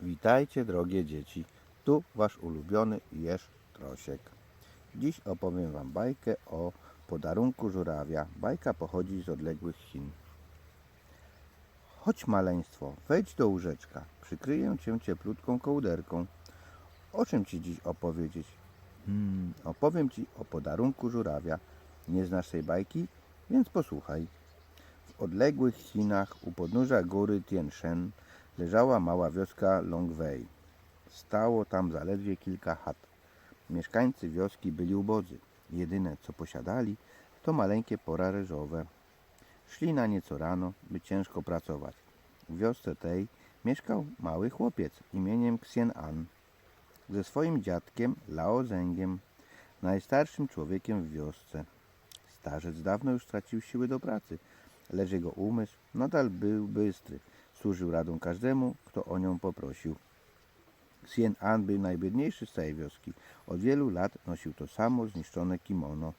Witajcie drogie dzieci, tu wasz ulubiony jeż Trosiek. Dziś opowiem wam bajkę o podarunku żurawia. Bajka pochodzi z odległych Chin. Chodź maleństwo, wejdź do łóżeczka, przykryję cię cieplutką kołderką. O czym ci dziś opowiedzieć? Hmm, opowiem ci o podarunku żurawia. Nie znasz tej bajki? Więc posłuchaj. W odległych Chinach u podnóża góry Tien Shan leżała mała wioska Longwei. Stało tam zaledwie kilka chat. Mieszkańcy wioski byli ubodzy. Jedyne co posiadali to maleńkie pora ryżowe. Szli na nieco rano, by ciężko pracować. W wiosce tej mieszkał mały chłopiec imieniem Xian An. Ze swoim dziadkiem Lao Zengiem, najstarszym człowiekiem w wiosce. Starzec dawno już stracił siły do pracy, lecz jego umysł nadal był bystry. Służył radą każdemu, kto o nią poprosił. Xian An był najbiedniejszy z całej wioski. Od wielu lat nosił to samo zniszczone kimono,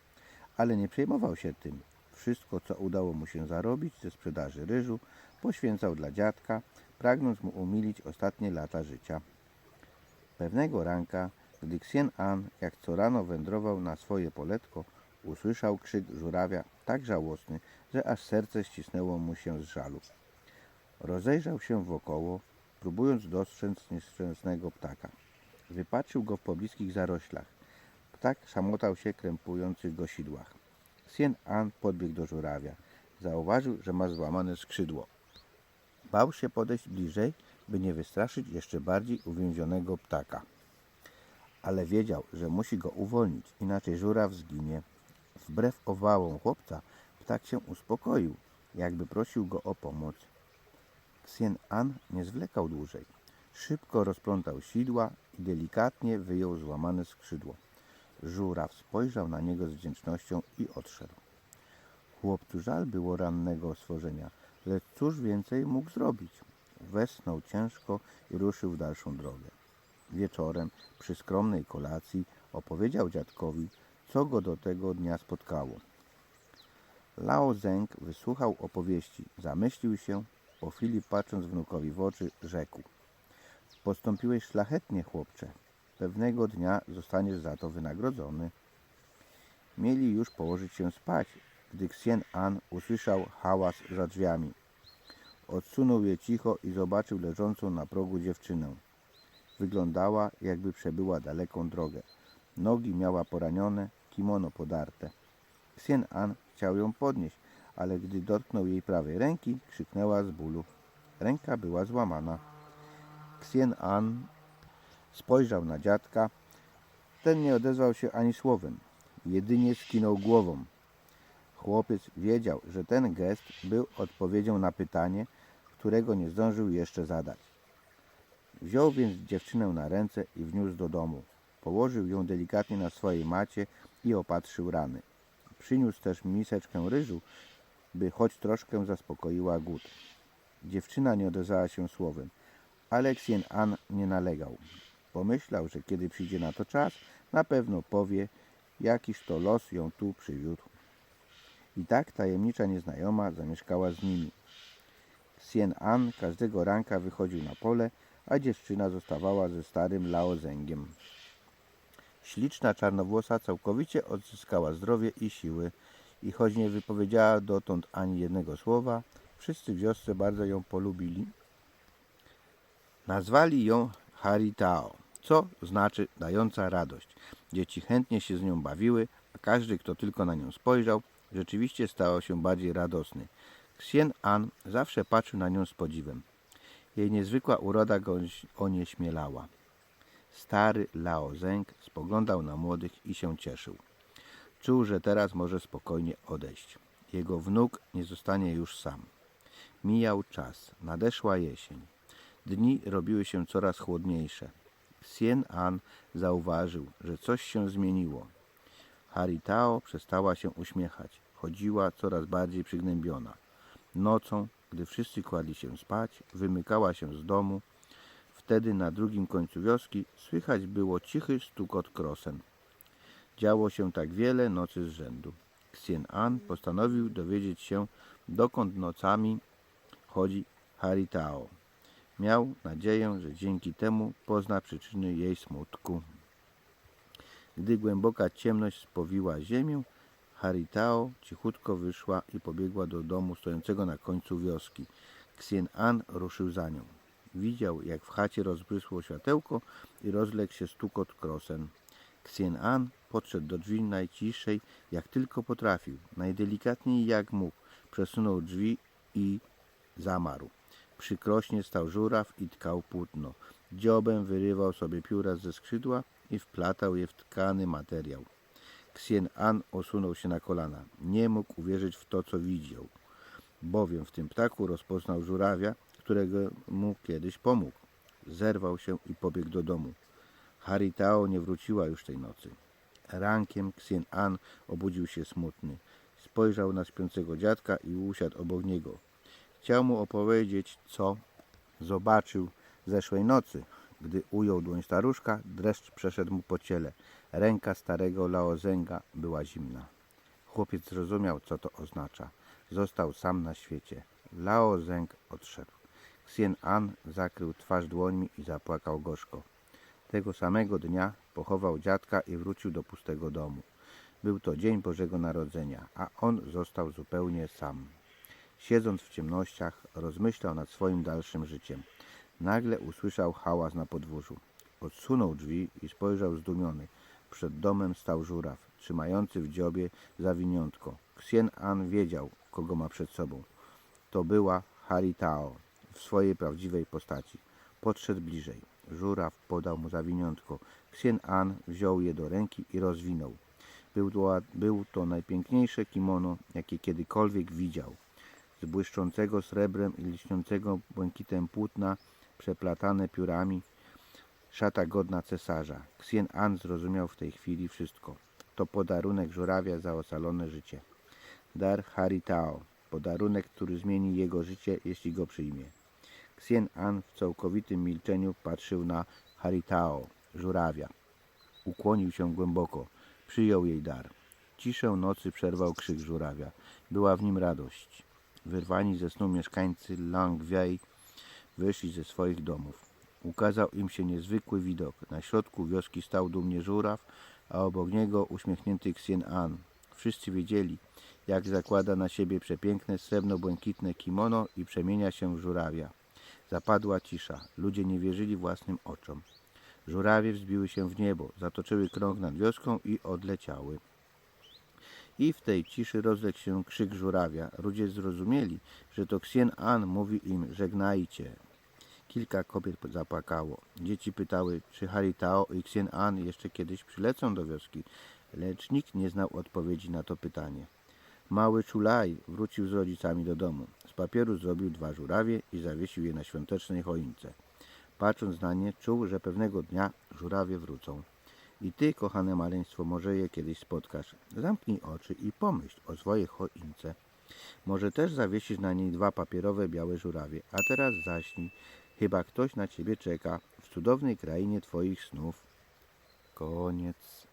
ale nie przejmował się tym. Wszystko, co udało mu się zarobić ze sprzedaży ryżu, poświęcał dla dziadka, pragnąc mu umilić ostatnie lata życia. Pewnego ranka, gdy Xian An jak co rano wędrował na swoje poletko, usłyszał krzyk żurawia tak żałosny, że aż serce ścisnęło mu się z żalu. Rozejrzał się wokoło, próbując dostrzec nieszczęsnego ptaka. Wypatrzył go w pobliskich zaroślach. Ptak szamotał się krępujących go sidłach. Xian An podbiegł do żurawia. Zauważył, że ma złamane skrzydło. Bał się podejść bliżej, by nie wystraszyć jeszcze bardziej uwięzionego ptaka. Ale wiedział, że musi go uwolnić, inaczej żuraw zginie. Wbrew owałom chłopca, ptak się uspokoił, jakby prosił go o pomoc. Xian An nie zwlekał dłużej. Szybko rozplątał sidła i delikatnie wyjął złamane skrzydło. Żuraw spojrzał na niego z wdzięcznością i odszedł. Chłopcu żal było rannego stworzenia, lecz cóż więcej mógł zrobić? Wesnął ciężko i ruszył w dalszą drogę. Wieczorem, przy skromnej kolacji, opowiedział dziadkowi, co go do tego dnia spotkało. Lao Zeng wysłuchał opowieści, zamyślił się, po chwili patrząc wnukowi w oczy, rzekł. Postąpiłeś szlachetnie, chłopcze. Pewnego dnia zostaniesz za to wynagrodzony. Mieli już położyć się spać, gdy Xian An usłyszał hałas za drzwiami. Odsunął je cicho i zobaczył leżącą na progu dziewczynę. Wyglądała, jakby przebyła daleką drogę. Nogi miała poranione, kimono podarte. Xian An chciał ją podnieść, ale gdy dotknął jej prawej ręki, krzyknęła z bólu. Ręka była złamana. Xian An spojrzał na dziadka. Ten nie odezwał się ani słowem, jedynie skinął głową. Chłopiec wiedział, że ten gest był odpowiedzią na pytanie, którego nie zdążył jeszcze zadać. Wziął więc dziewczynę na ręce i wniósł do domu. Położył ją delikatnie na swojej macie i opatrzył rany. Przyniósł też miseczkę ryżu, by choć troszkę zaspokoiła głód. Dziewczyna nie odezwała się słowem, ale Xian An nie nalegał. Pomyślał, że kiedy przyjdzie na to czas, na pewno powie, jakiż to los ją tu przywiódł. I tak tajemnicza nieznajoma zamieszkała z nimi. Xian An każdego ranka wychodził na pole, a dziewczyna zostawała ze starym Lao Zengiem. Śliczna czarnowłosa całkowicie odzyskała zdrowie i siły i choć nie wypowiedziała dotąd ani jednego słowa, wszyscy w wiosce bardzo ją polubili. Nazwali ją Haritao, co znaczy dająca radość. Dzieci chętnie się z nią bawiły, a każdy, kto tylko na nią spojrzał, rzeczywiście stał się bardziej radosny. Xian An zawsze patrzył na nią z podziwem. Jej niezwykła uroda go onieśmielała. Stary Lao Zeng spoglądał na młodych i się cieszył. Czuł, że teraz może spokojnie odejść. Jego wnuk nie zostanie już sam. Mijał czas, nadeszła jesień. Dni robiły się coraz chłodniejsze. Xian An zauważył, że coś się zmieniło. Haritao przestała się uśmiechać. Chodziła coraz bardziej przygnębiona. Nocą, gdy wszyscy kładli się spać, wymykała się z domu. Wtedy na drugim końcu wioski słychać było cichy stukot krosen. Działo się tak wiele nocy z rzędu. Xian An postanowił dowiedzieć się, dokąd nocami chodzi Haritao. Miał nadzieję, że dzięki temu pozna przyczyny jej smutku. Gdy głęboka ciemność spowiła ziemię, Haritao cichutko wyszła i pobiegła do domu stojącego na końcu wioski. Ksien An ruszył za nią. Widział, jak w chacie rozbrysło światełko i rozległ się stukot krosen. Ksien An podszedł do drzwi najciszej, jak tylko potrafił, najdelikatniej jak mógł. Przesunął drzwi i zamarł. Przykrośnie stał żuraw i tkał płótno. Dziobem wyrywał sobie pióra ze skrzydła i wplatał je w tkany materiał. Ksien An osunął się na kolana. Nie mógł uwierzyć w to, co widział, bowiem w tym ptaku rozpoznał żurawia, którego mu kiedyś pomógł. Zerwał się i pobiegł do domu. Haritao nie wróciła już tej nocy. Rankiem Ksien An obudził się smutny. Spojrzał na śpiącego dziadka i usiadł obok niego. Chciał mu opowiedzieć, co zobaczył zeszłej nocy. Gdy ujął dłoń staruszka, dreszcz przeszedł mu po ciele. Ręka starego Laozenga była zimna. Chłopiec zrozumiał, co to oznacza. Został sam na świecie. Lao Zeng odszedł. Ksien An zakrył twarz dłońmi i zapłakał gorzko. Tego samego dnia pochował dziadka i wrócił do pustego domu. Był to dzień Bożego Narodzenia, a on został zupełnie sam. Siedząc w ciemnościach, rozmyślał nad swoim dalszym życiem. Nagle usłyszał hałas na podwórzu. Odsunął drzwi i spojrzał zdumiony. Przed domem stał żuraw, trzymający w dziobie zawiniątko. Ksien An wiedział, kogo ma przed sobą. To była Haritao w swojej prawdziwej postaci. Podszedł bliżej. Żuraw podał mu zawiniątko. Ksien An wziął je do ręki i rozwinął. Był to, był to najpiękniejsze kimono, jakie kiedykolwiek widział. Z błyszczącego srebrem i lśniącego błękitem płótna, przeplatane piórami, szata godna cesarza. Ksien An zrozumiał w tej chwili wszystko. To podarunek żurawia za ocalone życie. Dar Haritao. Podarunek, który zmieni jego życie, jeśli go przyjmie. Ksien An w całkowitym milczeniu patrzył na Haritao, żurawia. Ukłonił się głęboko. Przyjął jej dar. Ciszę nocy przerwał krzyk żurawia. Była w nim radość. Wyrwani ze snu mieszkańcy Langwei wyszli ze swoich domów. Ukazał im się niezwykły widok. Na środku wioski stał dumnie żuraw, a obok niego uśmiechnięty Ksien An. Wszyscy wiedzieli, jak zakłada na siebie przepiękne srebrno-błękitne kimono i przemienia się w żurawia. Zapadła cisza. Ludzie nie wierzyli własnym oczom. Żurawie wzbiły się w niebo, zatoczyły krąg nad wioską i odleciały. I w tej ciszy rozległ się krzyk żurawia. Ludzie zrozumieli, że to Ksien An mówi im żegnajcie. Kilka kobiet zapłakało. Dzieci pytały, czy Haritao i Ksien An jeszcze kiedyś przylecą do wioski, lecz nikt nie znał odpowiedzi na to pytanie. Mały Czulaj wrócił z rodzicami do domu. Z papieru zrobił dwa żurawie i zawiesił je na świątecznej choince. Patrząc na nie, czuł, że pewnego dnia żurawie wrócą. I ty, kochane maleństwo, może je kiedyś spotkasz. Zamknij oczy i pomyśl o swojej choince. Może też zawiesisz na niej dwa papierowe białe żurawie. A teraz zaśnij. Chyba ktoś na ciebie czeka w cudownej krainie twoich snów. Koniec.